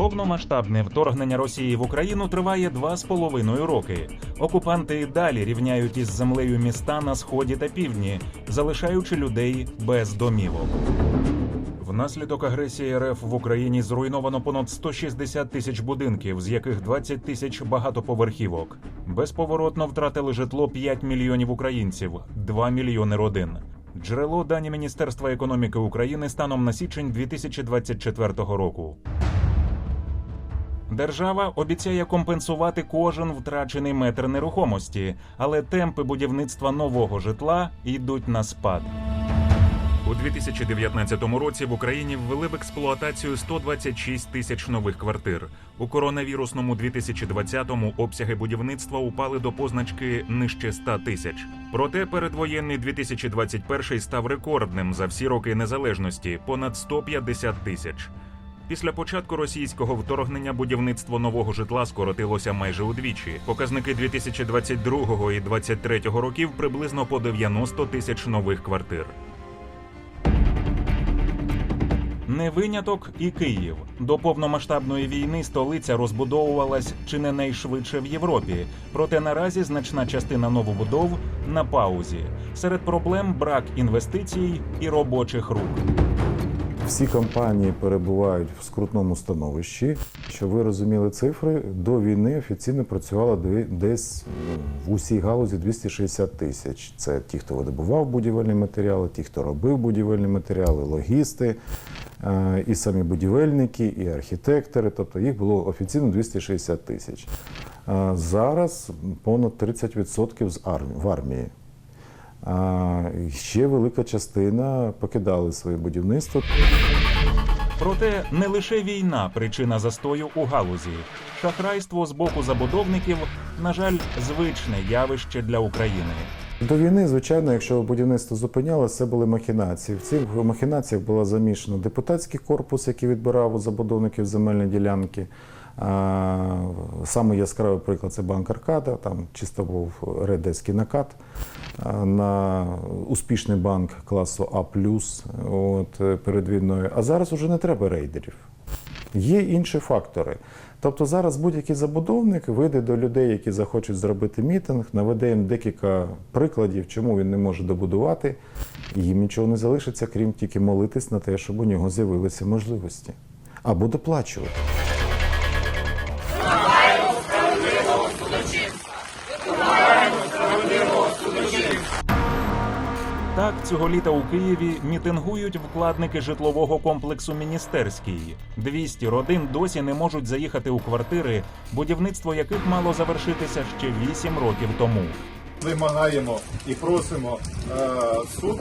Повномасштабне вторгнення Росії в Україну триває два з половиною роки. Окупанти і далі рівняють із землею міста на сході та півдні, залишаючи людей без домівок. Внаслідок агресії РФ в Україні зруйновано понад 160 тисяч будинків, з яких 20 тисяч багатоповерхівок. Безповоротно втратили житло 5 мільйонів українців, 2 мільйони родин. Джерело дані Міністерства економіки України станом на січень 2024 року. Держава обіцяє компенсувати кожен втрачений метр нерухомості, але темпи будівництва нового житла йдуть на спад. У 2019 році в Україні ввели в експлуатацію 126 тисяч нових квартир. У коронавірусному 2020-му обсяги будівництва упали до позначки нижче 100 тисяч. Проте передвоєнний 2021 став рекордним за всі роки незалежності понад 150 тисяч. Після початку російського вторгнення будівництво нового житла скоротилося майже удвічі. Показники 2022 і 2023 років приблизно по 90 тисяч нових квартир. Не виняток і Київ. До повномасштабної війни столиця розбудовувалась чи не найшвидше в Європі. Проте наразі значна частина новобудов на паузі. Серед проблем брак інвестицій і робочих рук. Всі компанії перебувають в скрутному становищі. Щоб ви розуміли цифри, до війни офіційно працювало десь ну, в усій галузі 260 тисяч. Це ті, хто видобував будівельні матеріали, ті, хто робив будівельні матеріали, логісти, е, і самі будівельники, і архітектори. Тобто їх було офіційно 260 тисяч. Е, Зараз понад 30% з армії в армії. А ще велика частина покидали своє будівництво. Проте не лише війна причина застою у галузі. Шахрайство з боку забудовників, на жаль, звичне явище для України. До війни, звичайно, якщо будівництво зупинялося, це були махінації. В цих махінаціях було замішано депутатський корпус, який відбирав у забудовників земельні ділянки. Саме яскравий приклад це банк Аркада, там чисто був рейдерський накат на успішний банк класу А от, е, перед війною. А зараз уже не треба рейдерів. Є інші фактори. Тобто зараз будь-який забудовник вийде до людей, які захочуть зробити мітинг, наведе їм декілька прикладів, чому він не може добудувати, і їм нічого не залишиться, крім тільки молитись на те, щоб у нього з'явилися можливості. Або доплачувати. Так, цього літа у Києві мітингують вкладники житлового комплексу Міністерський. 200 родин досі не можуть заїхати у квартири, будівництво яких мало завершитися ще 8 років тому. вимагаємо і просимо е, суд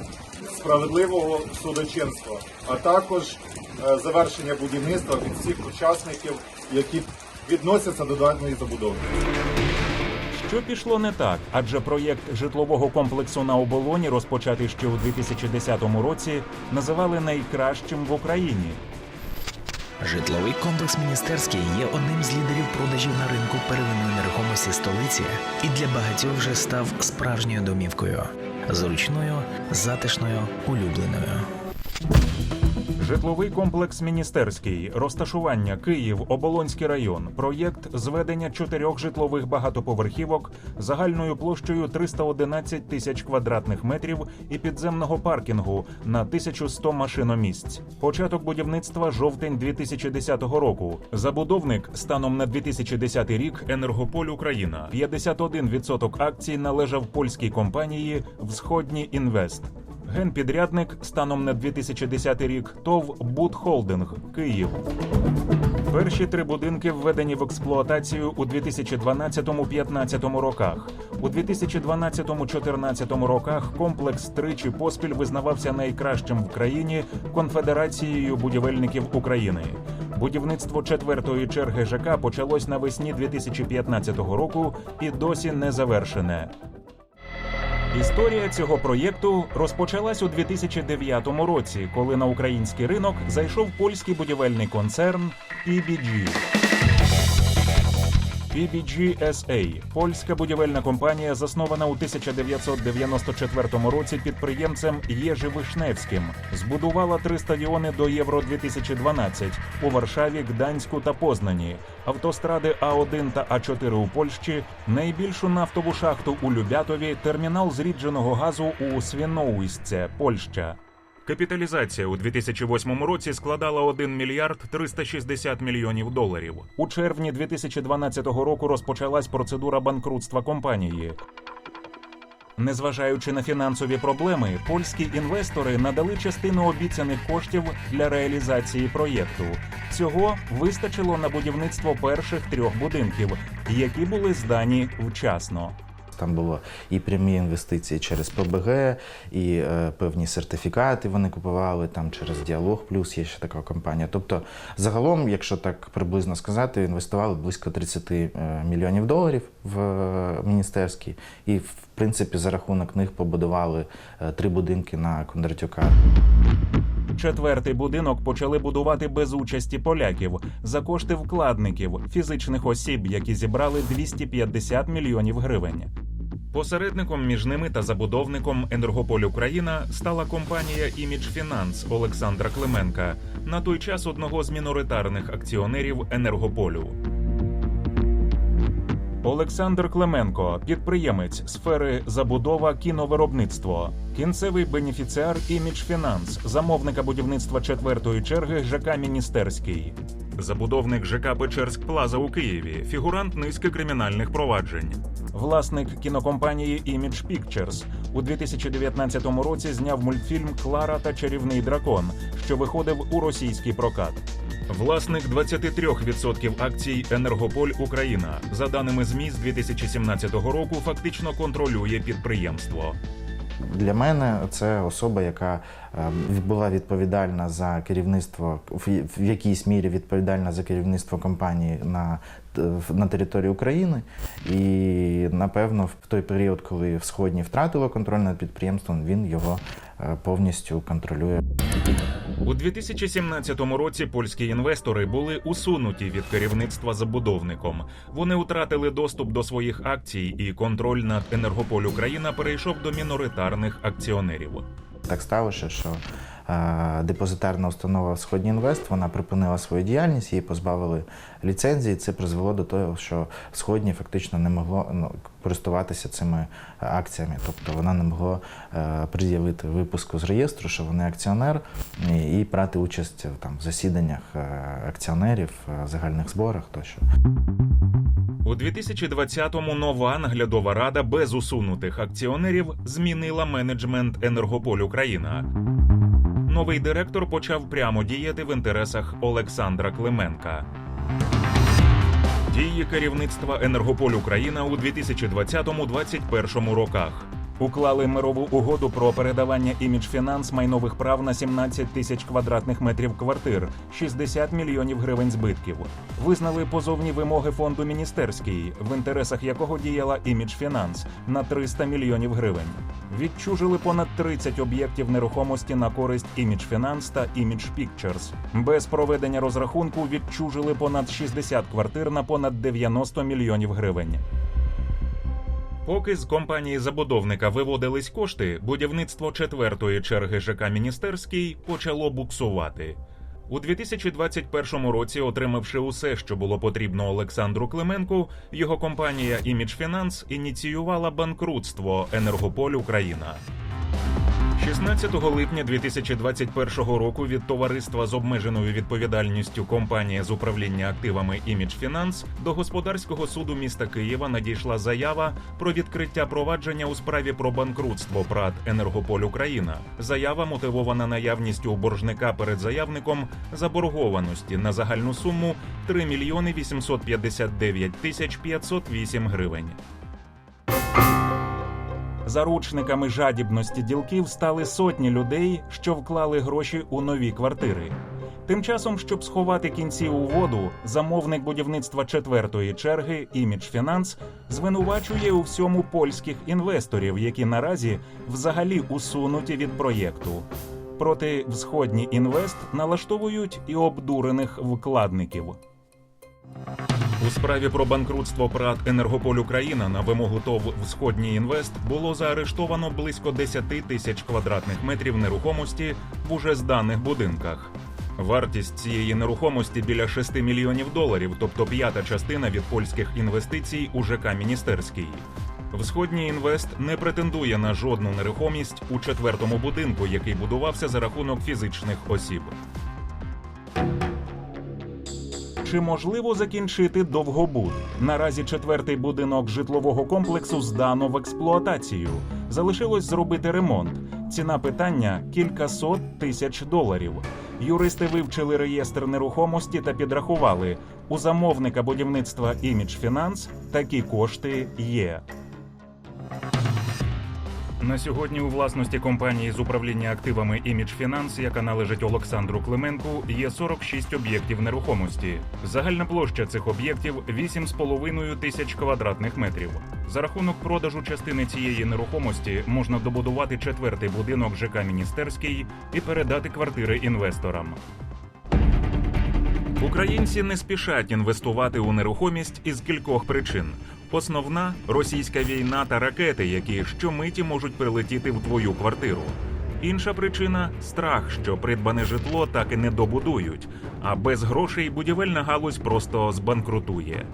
справедливого судочинства, а також е, завершення будівництва від всіх учасників, які відносяться до даної забудови. Що пішло не так? Адже проєкт житлового комплексу на оболоні, розпочатий ще у 2010 році, називали найкращим в Україні. Житловий комплекс міністерський є одним з лідерів продажів на ринку первинної нерухомості столиці і для багатьох вже став справжньою домівкою, зручною, затишною, улюбленою. Житловий комплекс Міністерський, розташування Київ, Оболонський район, проєкт зведення чотирьох житлових багатоповерхівок загальною площею 311 тисяч квадратних метрів і підземного паркінгу на 1100 машиномісць. Початок будівництва жовтень 2010 року. Забудовник станом на 2010 рік Енергополь Україна. 51% акцій належав польській компанії Всходній Інвест. Генпідрядник станом на 2010 рік ТОВ Будхолдинг Київ. Перші три будинки введені в експлуатацію у 2012-15 роках. У 2012-14 роках комплекс тричі поспіль визнавався найкращим в країні Конфедерацією будівельників України. Будівництво четвертої черги ЖК почалось навесні 2015 року і досі не завершене. Історія цього проєкту розпочалась у 2009 році, коли на український ринок зайшов польський будівельний концерн PBG. PBG SA – польська будівельна компанія, заснована у 1994 році підприємцем Єжи Вишневським, збудувала три стадіони до Євро 2012 у Варшаві, Гданську та Познані, автостради А1 та А4 у Польщі, найбільшу нафтову шахту у Любятові, термінал зрідженого газу у Свіноуйсце, Польща. Капіталізація у 2008 році складала 1 мільярд 360 мільйонів доларів. У червні 2012 року розпочалась процедура банкрутства компанії. Незважаючи на фінансові проблеми, польські інвестори надали частину обіцяних коштів для реалізації проєкту. Цього вистачило на будівництво перших трьох будинків, які були здані вчасно. Там було і прямі інвестиції через ПБГ, і е, певні сертифікати вони купували там через Діалог Плюс є ще така компанія. Тобто, загалом, якщо так приблизно сказати, інвестували близько 30 е, мільйонів доларів в е, і в принципі за рахунок них побудували е, три будинки на Кондратюка. Четвертий будинок почали будувати без участі поляків за кошти вкладників, фізичних осіб, які зібрали 250 мільйонів гривень. Посередником між ними та забудовником Енергополь Україна стала компанія Імідж Фінанс Олександра Клименка, на той час одного з міноритарних акціонерів Енергополю. Олександр Клименко, підприємець сфери забудова кіновиробництво, кінцевий бенефіціар Імідж Фінанс, замовника будівництва четвертої черги ЖК Міністерський. Забудовник ЖК Печерськ Плаза у Києві, фігурант низки кримінальних проваджень. Власник кінокомпанії Image Pictures у 2019 році зняв мультфільм Клара та чарівний дракон, що виходив у російський прокат. Власник 23% акцій Енергополь Україна за даними ЗМІ з 2017 року, фактично контролює підприємство. Для мене це особа, яка е, була відповідальна за керівництво в в якійсь мірі відповідальна за керівництво компанії на, на території України. І напевно, в той період, коли Сходні втратило контроль над підприємством, він його повністю контролює. У 2017 році польські інвестори були усунуті від керівництва забудовником. Вони втратили доступ до своїх акцій, і контроль над Енергополь Україна перейшов до міноритарних акціонерів. Так сталося, що депозитарна установа Сходні Інвест вона припинила свою діяльність, її позбавили ліцензії. Це призвело до того, що Сходні фактично не могло ну, користуватися цими акціями. Тобто вона не могла е, пред'явити випуску з реєстру, що вони акціонер, і, брати участь там, в засіданнях е, акціонерів, е, загальних зборах тощо. У 2020-му нова наглядова рада без усунутих акціонерів змінила менеджмент Енергополь Україна. Новий директор почав прямо діяти в інтересах Олександра Клименка. Дії керівництва Енергополь Україна у 2020-2021 роках. Уклали мирову угоду про передавання імідж фінанс майнових прав на 17 тисяч квадратних метрів квартир, 60 мільйонів гривень збитків. Визнали позовні вимоги фонду міністерський, в інтересах якого діяла імідж фінанс на 300 мільйонів гривень. Відчужили понад 30 об'єктів нерухомості на користь імідж фінанс та імідж Pictures. Без проведення розрахунку відчужили понад 60 квартир на понад 90 мільйонів гривень. Поки з компанії забудовника виводились кошти, будівництво четвертої черги ЖК Міністерський почало буксувати. У 2021 році, отримавши усе, що було потрібно Олександру Клименку, його компанія Image Фінанс ініціювала банкрутство Енергополь Україна. 16 липня 2021 року від товариства з обмеженою відповідальністю компанія з управління активами Імідж Фінанс до господарського суду міста Києва надійшла заява про відкриття провадження у справі про банкрутство ПРАТ Енергополь Україна. Заява мотивована наявністю у боржника перед заявником заборгованості на загальну суму 3 мільйони 859 тисяч 508 гривень. Заручниками жадібності ділків стали сотні людей, що вклали гроші у нові квартири. Тим часом, щоб сховати кінці у воду, замовник будівництва четвертої черги Імідж Фінанс звинувачує у всьому польських інвесторів, які наразі взагалі усунуті від проєкту. Проти всходні інвест налаштовують і обдурених вкладників. У справі про банкрутство ПРАТ Енергополь Україна на вимогу ТОВ Всходній інвест було заарештовано близько 10 тисяч квадратних метрів нерухомості в уже зданих будинках. Вартість цієї нерухомості біля 6 мільйонів доларів, тобто п'ята частина від польських інвестицій у ЖК Міністерський. Всходній інвест не претендує на жодну нерухомість у четвертому будинку, який будувався за рахунок фізичних осіб. Чи можливо закінчити довгобуд? Наразі четвертий будинок житлового комплексу здано в експлуатацію. Залишилось зробити ремонт. Ціна питання кількасот тисяч доларів. Юристи вивчили реєстр нерухомості та підрахували, у замовника будівництва Імідж Фінанс такі кошти є. На сьогодні у власності компанії з управління активами Імідж Фінанс, яка належить Олександру Клименку, є 46 об'єктів нерухомості. Загальна площа цих об'єктів 8,5 тисяч квадратних метрів. За рахунок продажу частини цієї нерухомості можна добудувати четвертий будинок ЖК Міністерський і передати квартири інвесторам. Українці не спішать інвестувати у нерухомість із кількох причин. Основна російська війна та ракети, які щомиті можуть прилетіти в твою квартиру. Інша причина страх, що придбане житло так і не добудують, а без грошей будівельна галузь просто збанкрутує.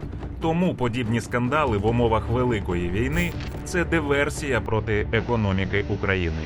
Тому подібні скандали в умовах великої війни це диверсія проти економіки України.